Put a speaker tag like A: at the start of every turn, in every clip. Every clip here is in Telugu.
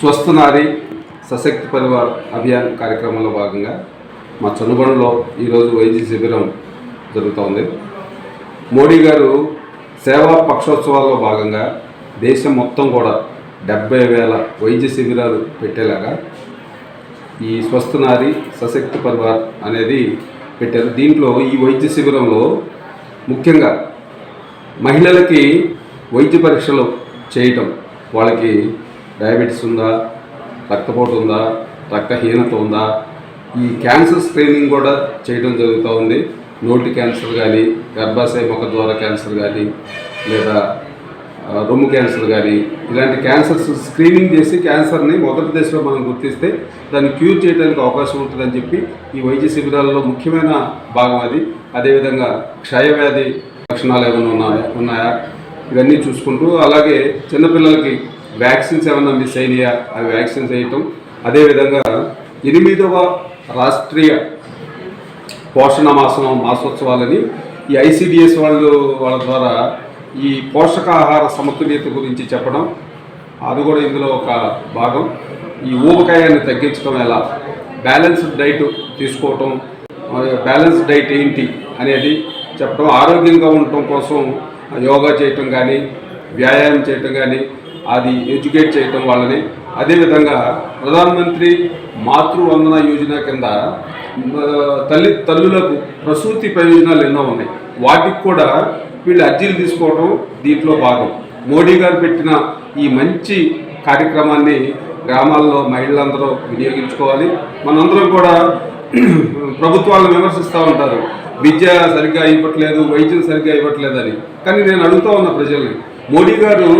A: స్వస్థ నారి సశక్తి పరివార్ అభియాన్ కార్యక్రమంలో భాగంగా మా చనుబండలో ఈరోజు వైద్య శిబిరం జరుగుతోంది. మోడీ గారు సేవా పక్షోత్సవాల్లో భాగంగా దేశం మొత్తం కూడా డెబ్బై వేల వైద్య శిబిరాలు పెట్టేలాగా ఈ స్వస్థ నారి సశక్తి పరివార్ అనేది పెట్టారు. దీంట్లో ఈ వైద్య శిబిరంలో ముఖ్యంగా మహిళలకి వైద్య పరీక్షలు చేయటం వాళ్ళకి డయాబెటీస్ ఉందా రక్తపోటు ఉందా రక్తహీనత ఉందా? ఈ క్యాన్సర్ స్క్రీనింగ్ కూడా చేయడం జరుగుతూ ఉంది. నోటి క్యాన్సర్ కానీ గర్భాశయ ముఖ ద్వారా క్యాన్సర్ కానీ లేదా రొమ్ము క్యాన్సర్ కానీ ఇలాంటి క్యాన్సర్స్ స్క్రీనింగ్ చేసి క్యాన్సర్ని మొదటి దశలో మనం గుర్తిస్తే దాన్ని క్యూర్ చేయడానికి అవకాశం ఉంటుందని చెప్పి ఈ వైద్య శిబిరాల్లో ముఖ్యమైన భాగం అది. అదేవిధంగా క్షయవ్యాధి లక్షణాలు ఏమైనా ఉన్నాయా? ఉన్నాయా? ఇవన్నీ చూసుకుంటూ అలాగే చిన్నపిల్లలకి వ్యాక్సిన్స్ ఏమైనా మిస్ అయినాయా? అవి వ్యాక్సిన్స్ వేయటం. అదేవిధంగా ఎనిమిదవ రాష్ట్రీయ పోషణ మాసం మాసోత్సవాలని ఈ ఐసిడిఎస్ వాళ్ళు వాళ్ళ ద్వారా ఈ పోషకాహార సమతుల్యత గురించి చెప్పడం. అది కూడా ఇందులో ఒక భాగం. ఈ ఊబకాయాన్ని తగ్గించడం ఎలా? బ్యాలెన్స్డ్ డైట్ తీసుకోవటం. బ్యాలెన్స్ డైట్ ఏంటి అనేది చెప్పడం. ఆరోగ్యంగా ఉండటం కోసం యోగా చేయటం కానీ వ్యాయామం చేయటం కానీ అది ఎడ్యుకేట్ చేయటం వాళ్ళని అదేవిధంగా ప్రధానమంత్రి మాతృవందన యోజన కింద తల్లి తల్లులకు ప్రసూతి ప్రయోజనాలు ఎన్నో ఉన్నాయి. వాటికి కూడా వీళ్ళు అర్జీలు తీసుకోవడం దీంట్లో భాగం. మోడీ గారు పెట్టిన ఈ మంచి కార్యక్రమాన్ని గ్రామాల్లో మహిళలందరూ వినియోగించుకోవాలి. మనందరం కూడా ప్రభుత్వాలను విమర్శిస్తూ ఉంటారు. విద్య సరిగ్గా ఇవ్వట్లేదు వైద్యం సరిగ్గా ఇవ్వట్లేదని. కానీ నేను అడుగుతూ ఉన్న ప్రజల్ని మోడీ గారు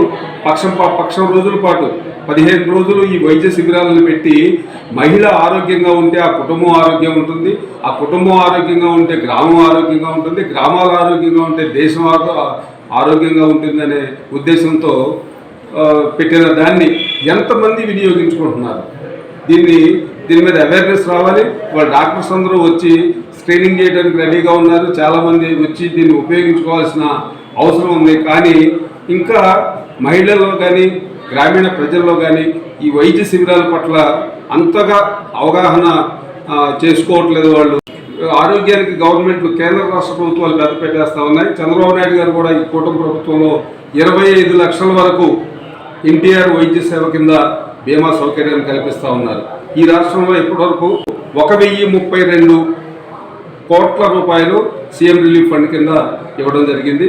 A: పక్షం పక్షం రోజుల పాటు పదిహేను రోజులు ఈ వైద్య శిబిరాలను పెట్టి మహిళ ఆరోగ్యంగా ఉంటే ఆ కుటుంబం ఆరోగ్యం ఉంటుంది ఆ కుటుంబం ఆరోగ్యంగా ఉంటే గ్రామం ఆరోగ్యంగా ఉంటుంది గ్రామాలు ఆరోగ్యంగా ఉంటే దేశం ఆరోగ్యంగా ఉంటుందనే ఉద్దేశంతో పెట్టిన దాన్ని ఎంతమంది వినియోగించుకుంటున్నారు? దీన్ని దీని మీద అవేర్నెస్ రావాలి. వాళ్ళ డాక్టర్స్ అందరూ వచ్చి స్క్రీనింగ్ చేయడానికి రెడీగా ఉన్నారు. చాలామంది వచ్చి దీన్ని ఉపయోగించుకోవాల్సిన అవసరం ఉంది. కానీ ఇంకా మహిళల్లో కానీ గ్రామీణ ప్రజల్లో కానీ ఈ వైద్య శిబిరాల పట్ల అంతగా అవగాహన చేసుకోవట్లేదు వాళ్ళు. ఆరోగ్యానికి గవర్నమెంట్లు కేంద్ర రాష్ట్ర ప్రభుత్వాలు పెద్ద పెట్టేస్తూ ఉన్నాయి. చంద్రబాబు నాయుడు గారు కూడా ఈ కూటమి ప్రభుత్వంలో ఇరవై ఐదు లక్షల వరకు ఎన్టీఆర్ వైద్య సేవ కింద బీమా సౌకర్యాన్ని కల్పిస్తూ ఉన్నారు. ఈ రాష్ట్రంలో ఇప్పటివరకు ఒక వెయ్యి ముప్పై రెండు కోట్ల రూపాయలు సీఎం రిలీఫ్ ఫండ్ కింద ఇవ్వడం జరిగింది.